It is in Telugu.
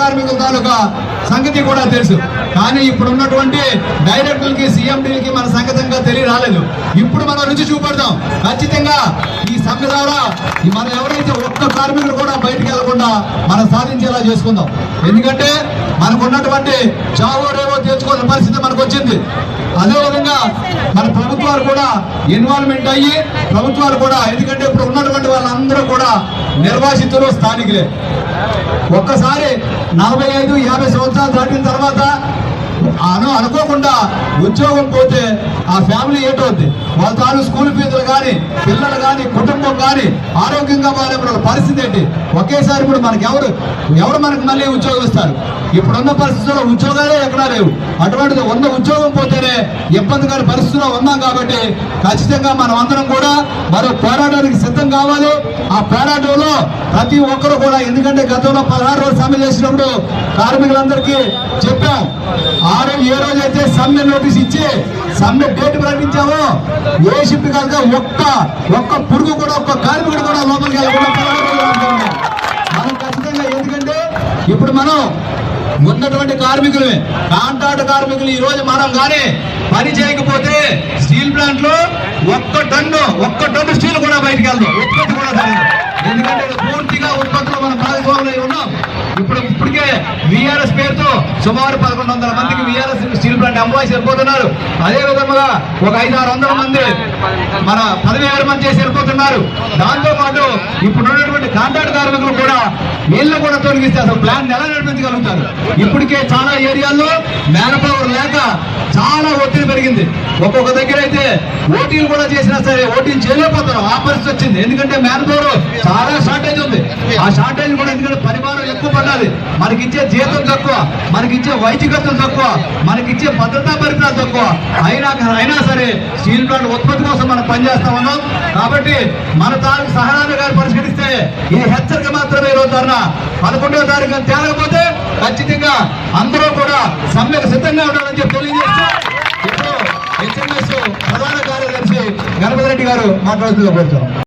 కార్మికుల తాలూకా సంగతి కూడా తెలుసు. కానీ ఇప్పుడు ఉన్నటువంటి డైరెక్టర్లకి సీఎండీలకి మన సంగతంగా తెలియ రాలేదు ఇప్పుడు మనం రుచి చూపెడదాం. ఖచ్చితంగా ఈ సంఘ ద్వారా మనం ఎవరైతే ఒక్క కార్మికులు కూడా బయటకు వెళ్ళకుండా మనం సాధించేలా చేసుకుందాం. ఎందుకంటే మనకు ఉన్నటువంటి చావో రేవో తెచ్చుకోవాల్సిన పరిస్థితి మనకు వచ్చింది అదేవిధంగా మన ప్రభుత్వాలు కూడా ఇన్వాల్వ్మెంట్ అయ్యి ప్రభుత్వాలు కూడా ఎందుకంటే ఇప్పుడు ఉన్నటువంటి వాళ్ళందరూ కూడా నిర్వాసితులు స్థానికులే. ఒక్కసారి నలభై ఐదు యాభై సంవత్సరాలు దాటిన తర్వాత అను అనుకోకుండా ఉద్యోగం పోతే ఆ ఫ్యామిలీ ఏటవుద్ది? వాళ్ళ తాను స్కూల్ ఫీజులు కానీ పిల్లలు కానీ కుటుంబం కానీ ఆరోగ్యంగా మారే పరిస్థితి ఏంటి? ఒకేసారి ఇప్పుడు మనకి ఎవరు ఎవరు మనకు మళ్ళీ ఉద్యోగం ఇస్తారు? ఇప్పుడున్న పరిస్థితుల్లో ఉద్యోగాలే ఎక్కడా లేవు. అటువంటిది ఉన్న ఉద్యోగం పోతేనే ఇబ్బందికర పరిస్థితుల్లో ఉన్నాం కాబట్టి ఖచ్చితంగా మనం అందరం కూడా మరో పోరాటానికి సిద్ధం కావాలి. ఆ పోరాటంలో ప్రతి ఒక్కరు కూడా ఎందుకంటే గతంలో పదహారు రోజులు సమ్మె చేసినప్పుడు కార్మికులందరికీ చెప్పాం. ఆ రోజు ఏ రోజు అయితే సమ్మె నోటీస్ ఇచ్చి సమ్మె డేట్ ప్రకటించామో ఏ షిఫ్ట్ కనుక ఒక్క ఒక్క పురుగు కూడా ఒక్క కార్మికుడు కూడా లోపలికి వెళ్ళకుండా మనం ఖచ్చితంగా ఎందుకంటే ఇప్పుడు మనం ఉన్నటువంటి కార్మికులు కాంట్రాక్ట్ కార్మికులు ఈ రోజు మనం కానీ పని చేయకపోతే స్టీల్ ప్లాంట్లో ఒక్క టన్ను ఒక్క టన్ను స్టీల్ కూడా బయటికి వెళ్దాం ఉత్పత్తి కూడా జరగదు ఎందుకంటే పూర్తిగా ఉత్పత్తిలో మనం భాగస్వాములు అయి ఉన్నాం ఇప్పుడు ఇప్పటికే విఆర్ఎస్ పేరుతో సుమారు పదకొండు వందల మందికి విఆర్ఎస్ స్టీల్ ప్లాంట్ ఎంప్లాయీస్ వెళ్ళిపోతున్నారు. అదే విధంగా ఒక ఐదు ఆరు వందల మంది మన పదివేల మంది చేసి వెళ్ళిపోతున్నారు. దాంతో పాటు ఇప్పుడు ఉన్నటువంటి కాంట్రాక్ట్ కార్మికులు కూడా వీళ్ళు కూడా తొలగిస్తే అసలు ప్లాన్ ఎలా నడిపించగలుగుతారు? ఇప్పటికే చాలా ఏరియాల్లో మ్యాన్ పవర్ లేక చాలా జరిగింది. ఒక్కొక్క దగ్గర అయితే ఓటీలు కూడా చేసినా సరే ఓటీలు చేయలేకపోతారు. ఆ పరిస్థితి వచ్చింది. ఎందుకంటే మ్యాన్ పవర్ చాలా షార్టేజ్ ఉంది. ఆ షార్టేజ్ కూడా ఎందుకంటే పరిమాణం ఎక్కువ పడాలి మనకిచ్చే జీతం తక్కువ మనకిచ్చే ఖర్చులు తక్కువ మనకిచ్చే భద్రతా పరికరాలు తక్కువ. అయినా అయినా సరే స్టీల్ ప్లాంట్ ఉత్పత్తి కోసం మనం పనిచేస్తా ఉన్నాం. కాబట్టి మన తాలూకు సహనాన్ని గారు పరిష్కరిస్తే ఈ హెచ్చరిక మాత్రమే ఈరోజు రోజు పదకొండవ తారీఖు తేలకపోతే ఖచ్చితంగా అందరూ కూడా సమ్మెకు సిద్ధంగా ఉండాలని చెప్పి తెలియజేస్తూ హెచ్ఎంఎస్ ప్రధాన కార్యదర్శి గణపతి రెడ్డి గారు మాట్లాడుతున్న కోరుతున్నాం